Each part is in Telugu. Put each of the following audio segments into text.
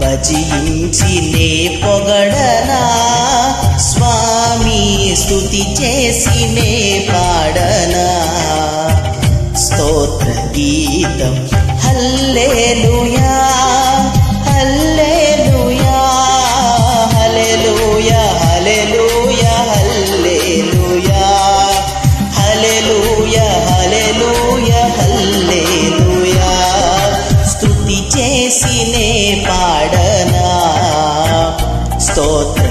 భజించి నే పొగడనా? స్వామి స్తుతి చేసి నే పాడనా? స్తోత్ర గీతం హల్లేలుయా. స్తోత్ర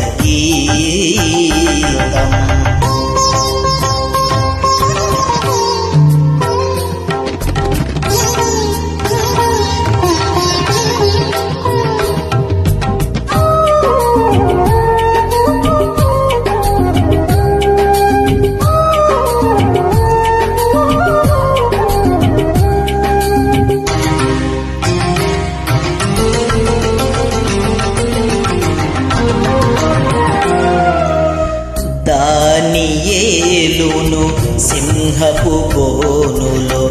ఏలును సింహపు బోనులో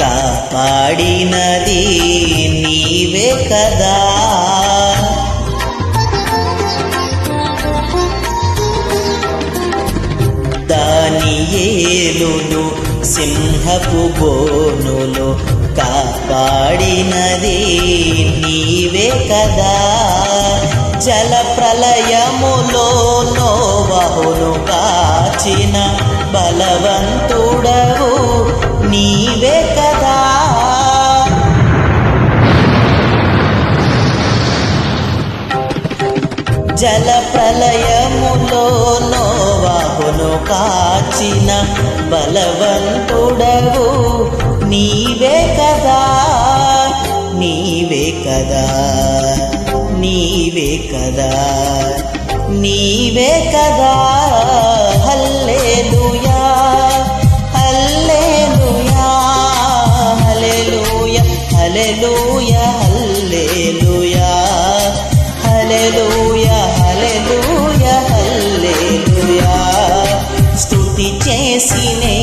కాపాడినది నీవే కదా. దాని ఏలును సింహపు బోనులు కాపాడినది నీవే కదా. జల ప్రళయములో నోవహును కాచిన బలవంతుడవు నీవే కదా. జల ప్రళయములో నోవాహును కాచిన బలవంతుడవు నీవే కదా. నీవే కదా. నీవే కదా. నీవే కదా. హల్లెలూయా హల్లెలూయా. హల్లెలూయా హల్లెలూయా హల్లెలూయా. స్తుతి చేసి నే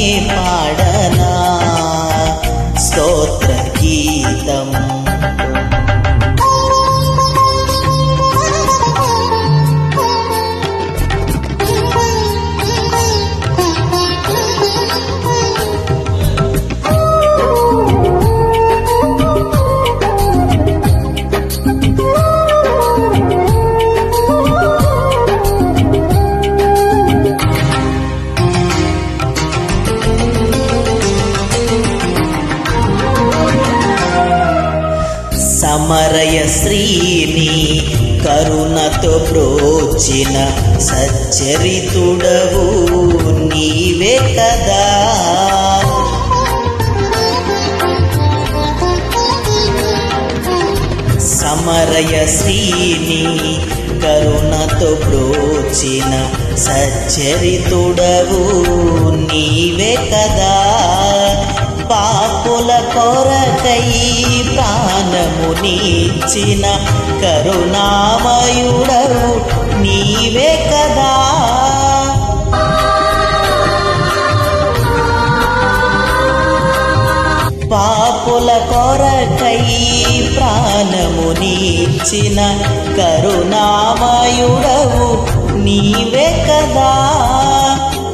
అమరయ శ్రీని కరుణతో ప్రోచిన సచ్చరితుడవు నీవే కదా. సమరయ శ్రీని కరుణతో ప్రోచిన సచ్చరితుడవు నీవే కదా. పాపుల కొరకై వరమునిచ్చిన కరుణామయుడవు నీవే కదా. పాపుల కొరకై ప్రాణమునిచ్చిన కరుణామయుడవు నీవే కదా.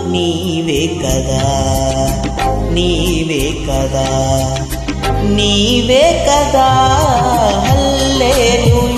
నీవే కదా. నీవే కదా. నీవే కదా హల్లేలుయా.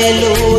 హల్లెలూయా